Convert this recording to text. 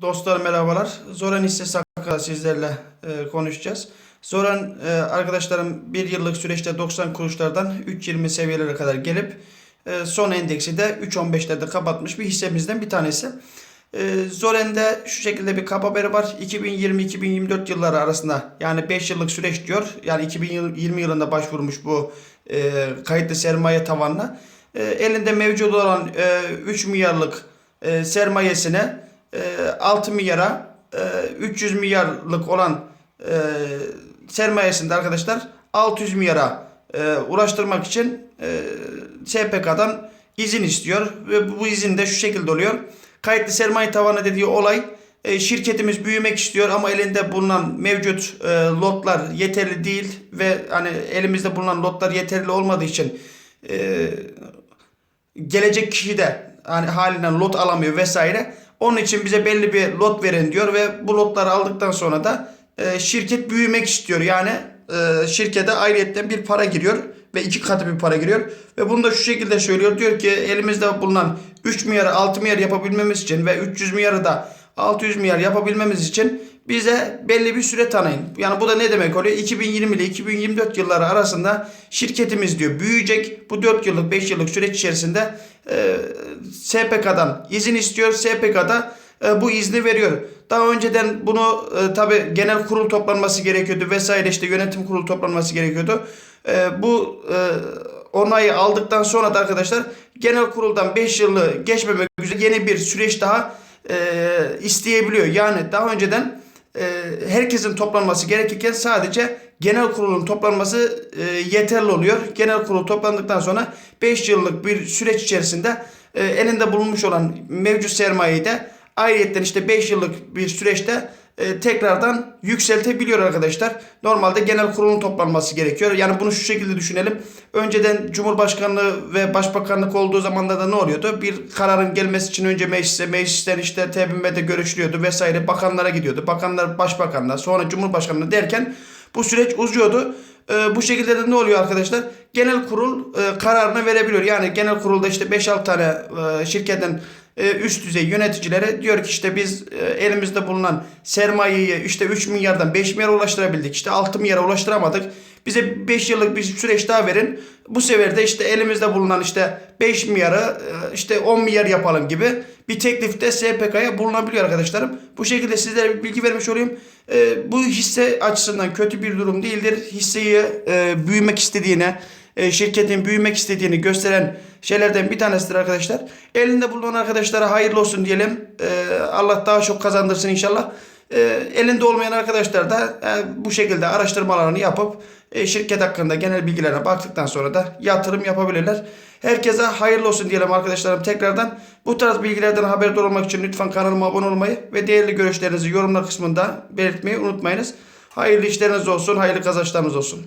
Dostlar merhabalar. Zoran hissesi hakkında sizlerle e, konuşacağız. Zoran e, arkadaşlarım bir yıllık süreçte 90 kuruşlardan 3.20 seviyelere kadar gelip e, son endeksi de 3.15'lerde kapatmış bir hissemizden bir tanesi. E, Zoren'de şu şekilde bir kap haberi var. 2020-2024 yılları arasında yani 5 yıllık süreç diyor. Yani 2020 yılında başvurmuş bu e, kayıtlı sermaye tavanına. E, elinde mevcut olan e, 3 milyarlık e, sermayesine 6 milyara e, 300 milyarlık olan e, sermayesinde arkadaşlar 600 milyara e, ulaştırmak için e, SPK'dan izin istiyor ve bu izin de şu şekilde oluyor. Kayıtlı sermaye tavanı dediği olay e, şirketimiz büyümek istiyor ama elinde bulunan mevcut e, lotlar yeterli değil ve hani elimizde bulunan lotlar yeterli olmadığı için e, gelecek kişi de hani halinden lot alamıyor vesaire. Onun için bize belli bir lot verin diyor ve bu lotları aldıktan sonra da e, şirket büyümek istiyor. Yani e, şirkete ayrıyetten bir para giriyor ve iki katı bir para giriyor. Ve bunu da şu şekilde söylüyor. Diyor ki elimizde bulunan 3 milyarı 6 milyar yapabilmemiz için ve 300 milyarı da 600 milyar yapabilmemiz için bize belli bir süre tanıyın. Yani bu da ne demek oluyor? 2020 ile 2024 yılları arasında şirketimiz diyor büyüyecek. Bu 4 yıllık 5 yıllık süreç içerisinde e, SPK'dan izin istiyor. SPK'da e, bu izni veriyor. Daha önceden bunu e, tabi genel kurul toplanması gerekiyordu vesaire işte yönetim kurulu toplanması gerekiyordu. E, bu e, onayı aldıktan sonra da arkadaşlar genel kuruldan 5 yılı geçmemek üzere yeni bir süreç daha e, isteyebiliyor. Yani daha önceden e, herkesin toplanması gerekirken sadece genel kurulun toplanması e, yeterli oluyor. Genel kurul toplandıktan sonra 5 yıllık bir süreç içerisinde e, elinde bulunmuş olan mevcut sermayeyi de ayrıyetten işte 5 yıllık bir süreçte e, tekrardan yükseltebiliyor arkadaşlar. Normalde genel kurulun toplanması gerekiyor. Yani bunu şu şekilde düşünelim. Önceden Cumhurbaşkanlığı ve Başbakanlık olduğu zamanlarda ne oluyordu? Bir kararın gelmesi için önce meclise, meclisten işte TBMM'de görüşülüyordu vesaire. Bakanlara gidiyordu. Bakanlar başbakanla sonra Cumhurbaşkanlığı derken bu süreç uzuyordu. E, bu şekilde de ne oluyor arkadaşlar? Genel kurul e, kararını verebiliyor. Yani genel kurulda işte 5-6 tane e, şirketin e, üst düzey yöneticilere diyor ki işte biz e, elimizde bulunan sermayeyi işte 3 milyardan 5 milyara ulaştırabildik. İşte 6 milyara ulaştıramadık. Bize 5 yıllık bir süreç daha verin. Bu sefer de işte elimizde bulunan işte 5 milyarı e, işte 10 milyar yapalım gibi bir teklifte SPK'ya bulunabiliyor arkadaşlarım. Bu şekilde sizlere bir bilgi vermiş olayım. Bu hisse açısından kötü bir durum değildir. Hisseyi büyümek istediğine e, şirketin büyümek istediğini gösteren şeylerden bir tanesidir arkadaşlar. Elinde bulunan arkadaşlara hayırlı olsun diyelim. E, Allah daha çok kazandırsın inşallah. E, elinde olmayan arkadaşlar da bu şekilde araştırmalarını yapıp şirket hakkında genel bilgilerine baktıktan sonra da yatırım yapabilirler. Herkese hayırlı olsun diyelim arkadaşlarım tekrardan. Bu tarz bilgilerden haberdar olmak için lütfen kanalıma abone olmayı ve değerli görüşlerinizi yorumlar kısmında belirtmeyi unutmayınız. Hayırlı işleriniz olsun, hayırlı kazançlarınız olsun.